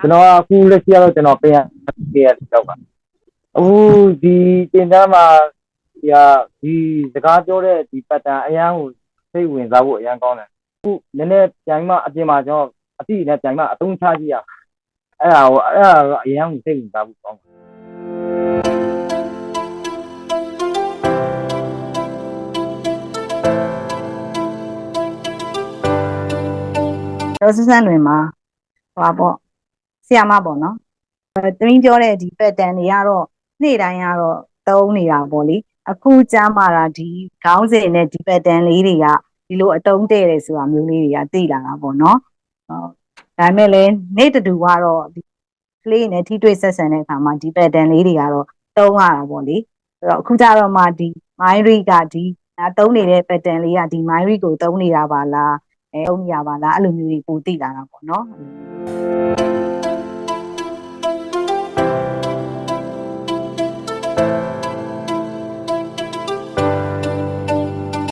ကျွန်တော်ကအခုလက်ရှိကတော့ကျွန်တော်ပြန်ပြန်ရတော့ပါအခုဒီတင်တန်းမှာဒီဟာဒီစကားပြောတဲ့ဒီပတ်တန်အရန်ကိုစိတ်ဝင်စားဖို့အရန်ကောင်းတယ်အခုနည်းနည်းကြိုင်မှအပြင်မှာကျွန်တော်အတိနဲ့ကြိုင်မှအသုံးချကြည့်ရအဲ့ဒါကိုအဲ့ဒါကအရန်ကိုစိတ်ဝင်စားဖို့ကောင်းတယ်တော့စစမ်းတွင်မှာဟွာပေါ့ ဆီယာမပေါ့နော်အဲတရင်ပြောတဲ့ဒီ pattern တွေကတော့နေ့တိုင်းကတော့သုံးနေတာပေါ့လေအခုကြားမှာတာဒီခေါင်းစဉ်နဲ့ဒီ pattern လေးတွေကဒီလိုအတုံးတဲ့တယ်ဆိုတာမျိုးလေးတွေကသိလာတာပေါ့နော်ဟုတ်ဒါပေမဲ့လည်းနေ့တူကတော့ဒီကလေးနဲ့ထိတွေ့ဆက်ဆံတဲ့အခါမှာဒီ pattern လေးတွေကတော့သုံးရတာပေါ့လေအဲ့တော့အခုကြတော့မှဒီ mind read ကဒီသုံးနေတဲ့ pattern လေးကဒီ mind read ကိုသုံးနေတာပါလားအဲသုံးနေရပါလားအဲ့လိုမျိုးတွေပိုသိလာတာပေါ့နော်